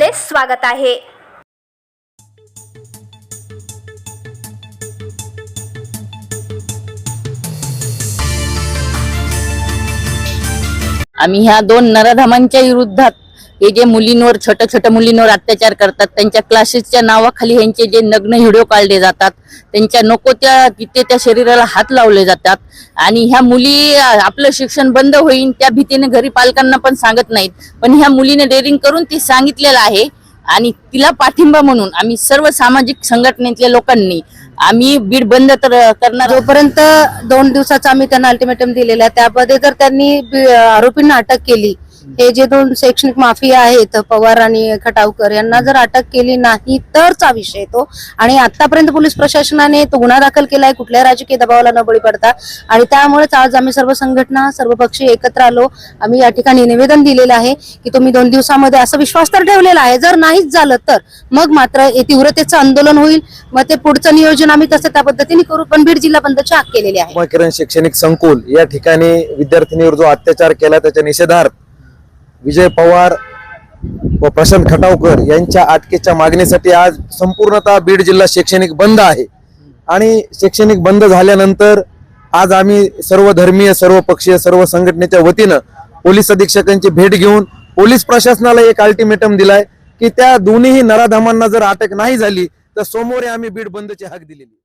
स्वागत आहे. आम्ही ह्या दोन नरधमांच्या विरुद्धात हे जे मुलींवर छोट्या छोट्या मुलींवर अत्याचार करतात त्यांच्या क्लासेसच्या नावाखाली ह्यांचे जे नग्न व्हिडिओ काढले जातात त्यांच्या नको त्या तिथे त्या शरीराला हात लावले जातात आणि ह्या मुली आपलं शिक्षण बंद होईल त्या भीतीने घरी पालकांना पण सांगत नाहीत. पण ह्या मुलीने डेअरिंग करून ती सांगितलेलं आहे आणि तिला पाठिंबा म्हणून आम्ही सर्व सामाजिक संघटनेतल्या लोकांनी आम्ही बीड बंद तर करणार. जोपर्यंत दोन दिवसाचा आम्ही त्यांना अल्टिमेटम दिलेला आहे त्यामध्ये जर त्यांनी आरोपींना अटक केली हे जे दोन शैक्षणिक माफिया आहेत पवार आणि खटावकर यांना जर अटक केली नाही तरचा विषय तो. आणि आतापर्यंत पोलीस प्रशासनाने तो गुन्हा दाखल केलाय कुठल्या राजकीय दबावाला न बळी पडता आणि त्यामुळेच आज आम्ही सर्व संघटना सर्व पक्षी एकत्र आलो. आम्ही या ठिकाणी निवेदन दिलेलं आहे की तुम्ही दोन दिवसामध्ये असा विश्वास तर ठेवलेला आहे जर नाहीच झालं तर मग मात्र तीव्रतेचं आंदोलन होईल. मग ते पुढचं नियोजन आम्ही कसं त्या पद्धतीने करू पण बीड जिल्हा बंदची हाक केलेली आहे. उमाकिरण शैक्षणिक संकुल या ठिकाणी विद्यार्थिनीवर जो अत्याचार केला त्याच्या निषेधार्थ विजय पवार व प्रशांत खटावकर यांच्या अटकेच्या मागणीसाठी आज संपूर्णतः बीड जिल्हा शैक्षणिक बंद आहे. आणि शैक्षणिक बंद झाल्यानंतर आज आम्ही सर्व धर्मीय सर्व पक्षीय सर्व संघटनेच्या वतीनं पोलीस अधीक्षकांची भेट घेऊन पोलीस प्रशासनाला एक अल्टिमेटम दिलाय की त्या दोन्हीही नराधामांना जर अटक नाही झाली तर सोमवारी आम्ही बीड बंदची हाक दिलेली